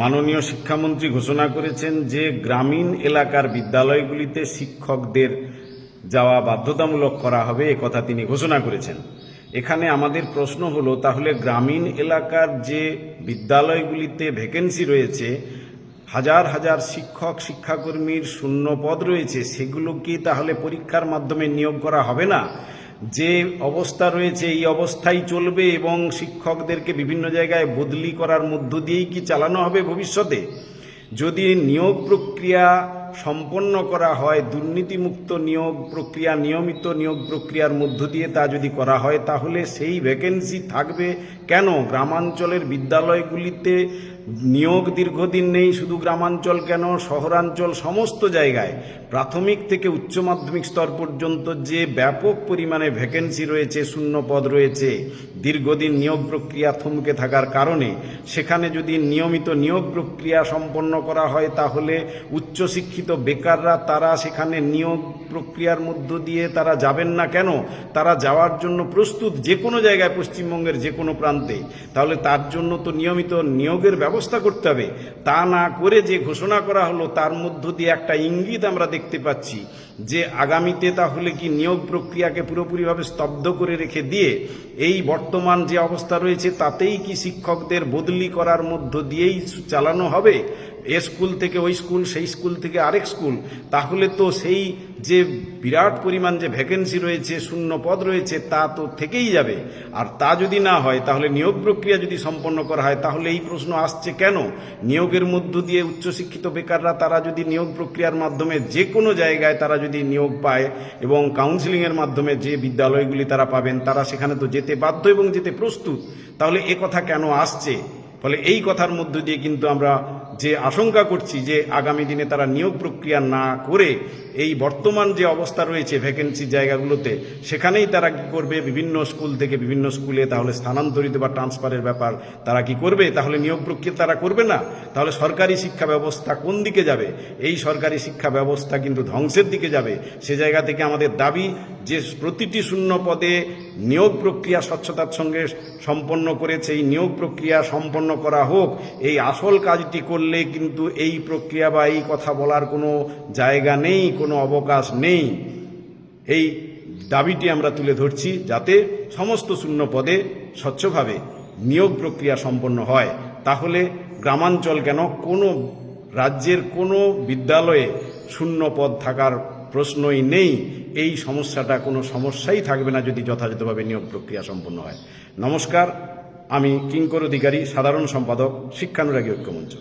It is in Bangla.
মাননীয় শিক্ষামন্ত্রী ঘোষণা করেছেন যে গ্রামীণ এলাকার বিদ্যালয়গুলিতে শিক্ষকদের যাওয়া বাধ্যতামূলক করা হবে কথা তিনি ঘোষণা করেছেন। এখানে আমাদের প্রশ্ন হলো, তাহলে গ্রামীণ এলাকার যে বিদ্যালয়গুলিতে ভ্যাকেন্সি রয়েছে, হাজার হাজার শিক্ষক, শিক্ষাকর্মীর শূন্য পদ রয়েছে সেগুলো কি তাহলে পরীক্ষার মাধ্যমে নিয়োগ করা হবে না? যে অবস্থা রয়েছে, এই অবস্থাই চলবে এবং শিক্ষকদেরকে বিভিন্ন জায়গায় বদলি করার মধ্য দিয়েই কি চালানো হবে ভবিষ্যতে? যদি নিয়োগ প্রক্রিয়া সম্পন্ন করা হয়, দুর্নীতিমুক্ত নিয়োগ প্রক্রিয়া, নিয়মিত নিয়োগ প্রক্রিয়ার মধ্য দিয়ে তা যদি করা হয়, তাহলে সেই ভ্যাকেন্সি থাকবে কেন? গ্রামাঞ্চলের বিদ্যালয়গুলিতে নিয়োগ দীর্ঘদিন নেই শুধু গ্রামাঞ্চল কেন, শহরাঞ্চল সমস্ত জায়গায়। প্রাথমিক থেকে উচ্চ মাধ্যমিক স্তর পর্যন্ত যে ব্যাপক পরিমাণে ভ্যাকেন্সি রয়েছে, শূন্য পদ রয়েছে, দীর্ঘদিন নিয়োগ প্রক্রিয়া থমকে থাকার কারণে, সেখানে যদি নিয়মিত নিয়োগ প্রক্রিয়া সম্পন্ন করা হয়, তাহলে উচ্চশিক্ষিত বেকাররা, তারা সেখানে নিয়োগ প্রক্রিয়ার মধ্য দিয়ে তারা যাবেন না কেন? তারা যাওয়ার জন্য প্রস্তুত যে কোনো জায়গায় পশ্চিমবঙ্গের যে কোনো প্রান্তে। তাহলে তার জন্য তো নিয়মিত নিয়োগের ব্যবস্থা করতে হবে। তা না করে যে ঘোষণা করা হলো, তার মধ্য দিয়ে একটা ইঙ্গিত আমরা দেখতে পাচ্ছি যে আগামীতে তাহলে কি নিয়োগ প্রক্রিয়াকে পুরোপুরিভাবে স্তব্ধ করে রেখে দিয়ে এই বর্তমান যে অবস্থা রয়েছে, তাতেই কি শিক্ষকদের বদলি করার মধ্য দিয়েই চালানো হবে? এ স্কুল থেকে ওই স্কুল, সেই স্কুল থেকে আরেক স্কুল, তাহলে তো সেই যে বিরাট পরিমাণ যে ভ্যাকেন্সি রয়েছে, শূন্য পদ রয়েছে, তা তো থেকেই যাবে। আর তা যদি না হয়, তাহলে নিয়োগ প্রক্রিয়া যদি সম্পন্ন করা হয়, তাহলে এই প্রশ্ন আসছে কেন? নিয়োগের মধ্য দিয়ে উচ্চশিক্ষিত বেকাররা, তারা যদি নিয়োগ প্রক্রিয়ার মাধ্যমে যে কোনো জায়গায় তারা যদি নিয়োগ পায় এবং কাউন্সিলিংয়ের মাধ্যমে যে বিদ্যালয়গুলি তারা পাবেন, তারা সেখানে তো যেতে বাধ্য এবং যেতে প্রস্তুত, তাহলে এ কথা কেন আসছে? ফলে এই কথার মধ্য দিয়ে কিন্তু আমরা যে আশঙ্কা করছি যে আগামী দিনে তারা নিয়োগ প্রক্রিয়া না করে এই বর্তমান যে অবস্থা রয়েছে ভ্যাকেন্সি জায়গাগুলোতে, সেখানেই তারা কি করবে? বিভিন্ন স্কুল থেকে বিভিন্ন স্কুলে তাহলে স্থানান্তরিত বা ট্রান্সফারের ব্যাপার তারা কি করবে? তাহলে নিয়োগ প্রক্রিয়া তারা করবে না? তাহলে সরকারি শিক্ষা ব্যবস্থা কোন দিকে যাবে? এই সরকারি শিক্ষা ব্যবস্থা কিন্তু ধ্বংসের দিকে যাবে। সে জায়গা থেকে আমাদের দাবি যে প্রতিটি শূন্য পদে নিয়োগ প্রক্রিয়া স্বচ্ছতার সঙ্গে সম্পন্ন করেছে, এই নিয়োগ প্রক্রিয়া সম্পন্ন করা হোক, এই আসল কাজটি করলে কিন্তু এই প্রক্রিয়া বা এই কথা বলার কোনো জায়গা নেই, কোনো অবকাশ নেই। এই দাবিটি আমরা তুলে ধরছি যাতে সমস্ত শূন্য পদে স্বচ্ছভাবে নিয়োগ প্রক্রিয়া সম্পন্ন হয়। তাহলে গ্রামাঞ্চল কেন কোনো রাজ্যের কোনো বিদ্যালয়ে শূন্য পদ থাকার প্রশ্নই নেই, এই সমস্যাটা কোনো সমস্যাই থাকবে না যদি যথাযথভাবে নিয়োগ প্রক্রিয়া সম্পন্ন হয়। নমস্কার, আমি কিঙ্কর অধিকারী, সাধারণ সম্পাদক, শিক্ষানুরাগী ঐক্যমঞ্চ।